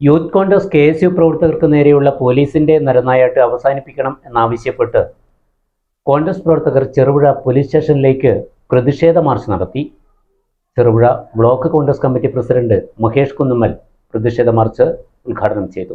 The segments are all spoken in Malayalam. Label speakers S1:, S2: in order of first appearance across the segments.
S1: Youth Congress K S U പ്രവർത്തകർക്ക് നേരെയുള്ള പോലീസിന്റെ നരനായാട്ട് അവസാനിപ്പിക്കണം എന്നാവശ്യപ്പെട്ട് കോൺഗ്രസ് പ്രവർത്തകർ ചെറുപുഴ പോലീസ് സ്റ്റേഷനിലേക്ക് പ്രതിഷേധ മാർച്ച് നടത്തി. Cherupuzha block Congress committee president Mahesh Kunnummal പ്രതിഷേധ മാർച്ച് ഉദ്ഘാടനം ചെയ്തു.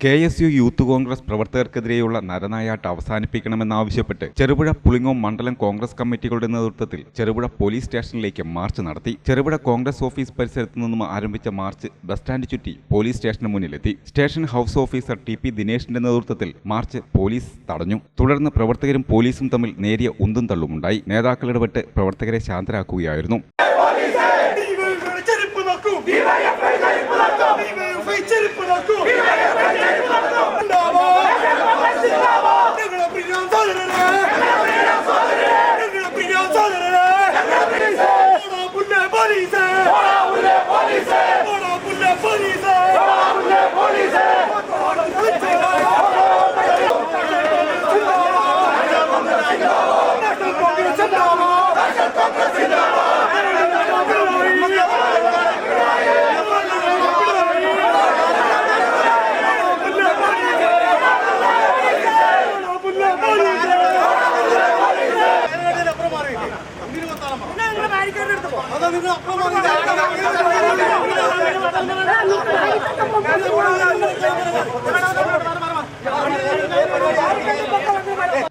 S2: K S U youth Congress പ്രവർത്തകർക്കെതിരെയുള്ള നരനായാട്ട് അവസാനിപ്പിക്കണമെന്നാവശ്യപ്പെട്ട് ചെറുപുഴ പുളിങ്ങോം മണ്ഡലം കോൺഗ്രസ് കമ്മിറ്റികളുടെ നേതൃത്വത്തിൽ ചെറുപുഴ പോലീസ് സ്റ്റേഷനിലേക്ക് മാർച്ച് നടത്തി. ചെറുപുഴ കോൺഗ്രസ് ഓഫീസ് പരിസരത്തു നിന്നും ആരംഭിച്ച മാർച്ച് ബസ് സ്റ്റാൻഡ് ചുറ്റി പോലീസ് സ്റ്റേഷന് മുന്നിലെത്തി. Station house officer T P ദിനേശിന്റെ നേതൃത്വത്തിൽ മാർച്ച് പോലീസ് തടഞ്ഞു. തുടർന്ന് പ്രവർത്തകരും പോലീസും തമ്മിൽ നേരിയ ഉന്തും തള്ളുമുണ്ടായി നേതാക്കൾ ഇടപെട്ട് പ്രവർത്തകരെ ശാന്തരാക്കുകയായിരുന്നു.
S3: ഡിവൈഎഫ്ഐ ചെരുപ്പ്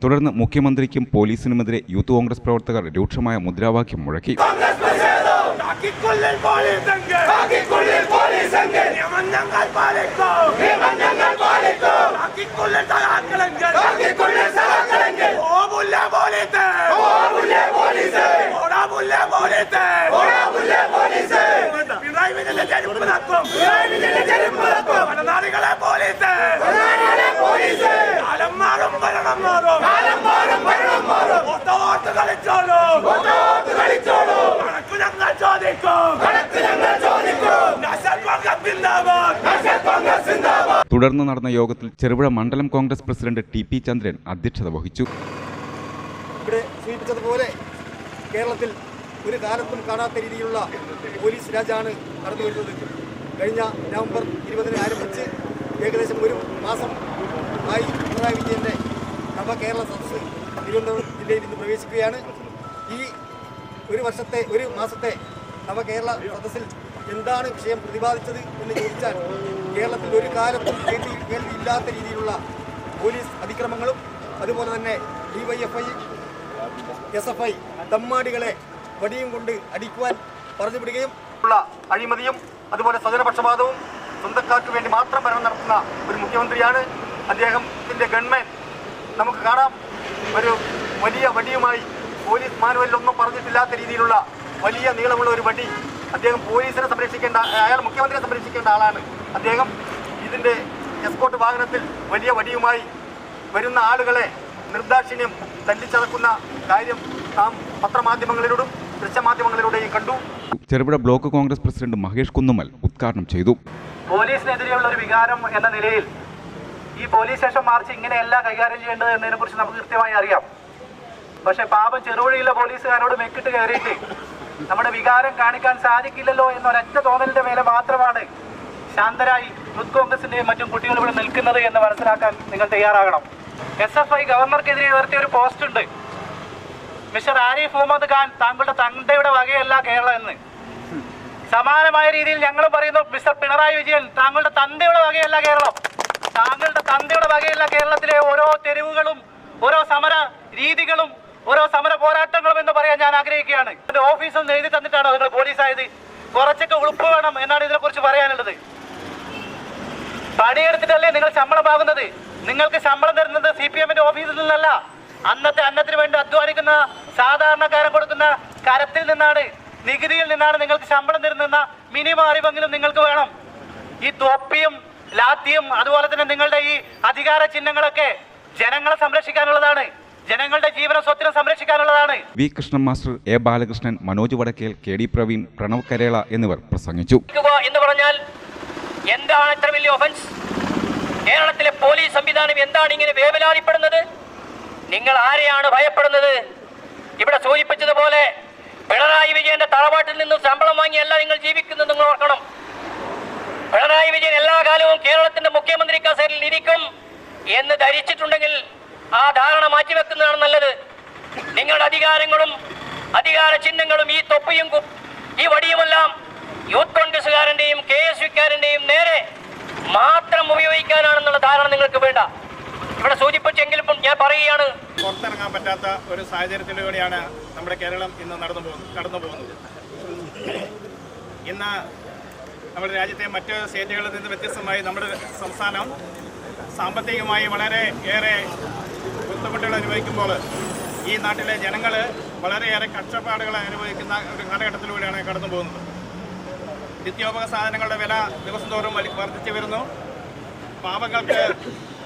S2: തുടർന്ന് മുഖ്യമന്ത്രിക്കും പോലീസിനുമെതിരെ യൂത്ത് കോൺഗ്രസ് പ്രവർത്തകർ രൂക്ഷമായ മുദ്രാവാക്യം മുഴക്കി.
S3: കാക്കിക്കുള്ളിൽ ചെരുപ്പ് വിജയന്റെ ചെരുപ്പ് നക്കും പോലീസ് പോലീസ്. കാലം മാറും ഭരണം മാറും. കാലം മാറും ഭരണം മാറും. ഓട്ടോട്ട് കളിച്ചോളൂ. ഓട്ടോട്ട് കളിച്ചോളൂ. കണക്ക് ഞങ്ങൾ ചോദിക്കും. കണക്ക് ഞങ്ങൾ ചോദിക്കും. നാഷണൽ കോൺഗ്രസ് സിന്ദാബാദ്. നാഷണൽ കോൺഗ്രസ് സിന്ദാബാദ്.
S2: തുടർന്ന് നടന്ന യോഗത്തിൽ ചെറുപുഴ മണ്ഡലം Congress president T P Chandran അധ്യക്ഷത വഹിച്ചു.
S4: ഇവിടെ സൂചിപ്പിച്ചതുപോലെ കേരളത്തിൽ ഒരു കാലത്തും കാണാത്ത രീതിയിലുള്ള പോലീസ് രാജാണ് നടന്നു വരുന്നത്. കഴിഞ്ഞ നവംബർ ഇരുപതിന് ആരംഭിച്ച് ഏകദേശം ഒരു മാസം ആയി പിണറായി വിജയന്റെ നവ കേരള സദസ്സ് തിരുവനന്തപുരം ജില്ലയിൽ ഇന്ന് പ്രവേശിക്കുകയാണ്. ഈ ഒരു വർഷത്തെ ഒരു മാസത്തെ നവ കേരള സദസ്സിൽ എന്താണ് വിഷയം പ്രതിപാദിച്ചത് എന്ന് ചോദിച്ചാൽ കേരളത്തിൽ ഒരു കാലത്തും കേൾവി കേൾവിയില്ലാത്ത രീതിയിലുള്ള പോലീസ് അതിക്രമങ്ങളും അതുപോലെ തന്നെ D Y F I S F I തമ്മാടികളെ വടിയും കൊണ്ട് അടിക്കുവാൻ പറഞ്ഞു വിടുകയും ഉള്ള അഴിമതിയും അതുപോലെ സ്വജനപക്ഷപാതവും സ്വന്തക്കാർക്ക് വേണ്ടി മാത്രം ഭരണം നടത്തുന്ന ഒരു മുഖ്യമന്ത്രിയാണ്. അദ്ദേഹത്തിന്റെ ഗവൺമെന്റ് നമുക്ക് കാണാം. ഒരു വലിയ വടിയുമായി പോലീസ് മാനുവലിലൊന്നും പറഞ്ഞിട്ടില്ലാത്ത രീതിയിലുള്ള വലിയ നീളമുള്ള ഒരു വടി അദ്ദേഹം പോലീസിനെ സംരക്ഷിക്കേണ്ട അയാൾ മുഖ്യമന്ത്രിയെ സംരക്ഷിക്കേണ്ട ആളാണ് അദ്ദേഹം. ഇതിന്റെ എസ്കോട്ട് വാഹനത്തിൽ വലിയ വടിയുമായി വരുന്ന ആളുകളെ നിർദാക്ഷിണ്യം തല്ലിച്ചതക്കുന്ന കാര്യം നാം പത്രമാധ്യമങ്ങളിലൂടെയും ദൃശ്യമാധ്യമങ്ങളിലൂടെയും കണ്ടു.
S2: Cherupuzha block Congress president Mahesh Kunnumal ഉദ്ഘാടനം ചെയ്തു.
S5: പോലീസിനെതിരെയുള്ള ഒരു വികാരം എന്ന നിലയിൽ ഈ പോലീസ് സ്റ്റേഷൻ മാർച്ച് ഇങ്ങനെയല്ല കൈകാര്യം ചെയ്യേണ്ടത് എന്നതിനെ കുറിച്ച് നമുക്ക് കൃത്യമായി അറിയാം. പക്ഷെ പാപം ചെറുവഴിയിലെ പോലീസുകാരോട് മെക്കിട്ട് കയറിയിട്ട് നമ്മുടെ വികാരം കാണിക്കാൻ സാധിക്കില്ലല്ലോ എന്നൊരൊറ്റ തോന്നലിന്റെ മേലെ മാത്രമാണ് ശാന്തരായി യൂത്ത് കോൺഗ്രസിന്റെയും മറ്റും കുട്ടികൾ ഇവിടെ നിൽക്കുന്നത് എന്ന് മനസ്സിലാക്കാൻ നിങ്ങൾ തയ്യാറാകണം. എസ് എഫ് ഐ ഗവർണർക്കെതിരെ ഉയർത്തിയ ഒരു പോസ്റ്റ് ഉണ്ട്. മിസ്റ്റർ ആരിഫ് മുഹമ്മദ് ഖാൻ താങ്കളുടെ തന്തയുടെ വകയല്ല കേരളം എന്ന്. സമാനമായ രീതിയിൽ ഞങ്ങൾ പറയുന്നു മിസ്റ്റർ പിണറായി വിജയൻ താങ്കളുടെ തന്തയുടെ വകയല്ല കേരളം. താങ്കളുടെ തന്തയുടെ വകയല്ല കേരളത്തിലെ ഓരോ തെരുവുകളും ഓരോ സമര രീതികളും ഓരോ സമര പോരാട്ടങ്ങളും എന്ന് പറയാൻ ഞാൻ ആഗ്രഹിക്കുകയാണ്. എന്റെ ഓഫീസിൽ നിന്ന് എഴുതി തന്നിട്ടാണോ നിങ്ങൾ പോലീസായത്? കുറച്ചൊക്കെ ഉളുപ്പ് വേണം എന്നാണ് ഇതിനെ കുറിച്ച് പറയാനുള്ളത്. പണിയെടുത്തിട്ടല്ലേ നിങ്ങൾ ശമ്പളം വാങ്ങുന്നത്? നിങ്ങൾക്ക് ശമ്പളം തരുന്നത് സി പി എമ്മിന്റെ ഓഫീസിൽ നിന്നല്ല. അന്നത്തെ അന്നത്തിന് വേണ്ടി അധ്വാനിക്കുന്ന സാധാരണക്കാരൻ കൊടുക്കുന്ന കരത്തിൽ നിന്നാണ് നികുതിയിൽ നിന്നാണ് നിങ്ങൾക്ക് ശമ്പളം തരുന്ന മിനിമം അറിവെങ്കിലും നിങ്ങൾക്ക് വേണം. ഈ തൊപ്പിയും ലാത്തിയും അതുപോലെ തന്നെ നിങ്ങളുടെ ഈ അധികാര ചിഹ്നങ്ങളൊക്കെ ജനങ്ങളെ സംരക്ഷിക്കാനുള്ളതാണ്. ജനങ്ങളുടെ ജീവന സ്വത്തിനെ സംരക്ഷിക്കാനുള്ളതാണ്.
S2: V Krishnan master A Balakrishnan Manoj Vadakkel K D Praveen Pranav Karela എന്നിവർ പ്രസംഗിച്ചു.
S6: എന്ന് പറഞ്ഞാൽ എന്താണ് ഇത്ര വലിയ ഒഫൻസ് കേരളത്തിലെ പോലീസ് സംവിധാനം എന്താണ് ഇങ്ങനെ വേവലാതിപ്പെടുന്നത്? നിങ്ങൾ ആരെയാണ് ഭയപ്പെടുന്നത്? ഇവിടെ സൂചിപ്പിച്ചതുപോലെ പിണറായി വിജയന്റെ തറവാട്ടിൽ നിന്നും ശമ്പളം വാങ്ങിയല്ല നിങ്ങൾ ജീവിക്കുന്നത് നിങ്ങൾ ഓർക്കണം. പിണറായി വിജയൻ എല്ലാ കാലവും കേരളത്തിന്റെ മുഖ്യമന്ത്രി കസേരയിൽ ഇരിക്കും എന്ന് ധരിച്ചിട്ടുണ്ടെങ്കിൽ ആ ധാരണ മാറ്റിവെക്കുന്നതാണ് നല്ലത്. നിങ്ങളുടെ അധികാരങ്ങളും അധികാര ചിഹ്നങ്ങളും ഈ തൊപ്പിയും ഈ വടിയുമെല്ലാം യൂത്ത് കോൺഗ്രസുകാരന്റെയും കെ എസ് യുക്കാരന്റെയും നേരെ മാത്രം ഉപയോഗിക്കാനാണെന്നുള്ള ധാരണ നിങ്ങൾക്ക് വേണ്ട. ഇവിടെ ഇപ്പം ഞാൻ പറയുകയാണ്.
S7: പുറത്തിറങ്ങാൻ പറ്റാത്ത ഒരു സാഹചര്യത്തിലൂടെയാണ് നമ്മുടെ കേരളം ഇന്ന് നടന്നു പോകുന്നത് കടന്നു പോകുന്നത്. ഇന്ന് നമ്മുടെ രാജ്യത്തെ മറ്റ് സ്റ്റേറ്റുകളിൽ നിന്ന് വ്യത്യസ്തമായി നമ്മുടെ സംസ്ഥാനം സാമ്പത്തികമായി വളരെ ഏറെ ബുദ്ധിമുട്ടുകൾ അനുഭവിക്കുമ്പോൾ ഈ നാട്ടിലെ ജനങ്ങൾ വളരെയേറെ കഷ്ടപ്പാടുകൾ അനുഭവിക്കുന്ന ഒരു കാലഘട്ടത്തിലൂടെയാണ് കടന്നു പോകുന്നത്. നിത്യോപക സാധനങ്ങളുടെ വില ദിവസം തോറും വർദ്ധിച്ചു വരുന്നു. പാവങ്ങൾക്ക്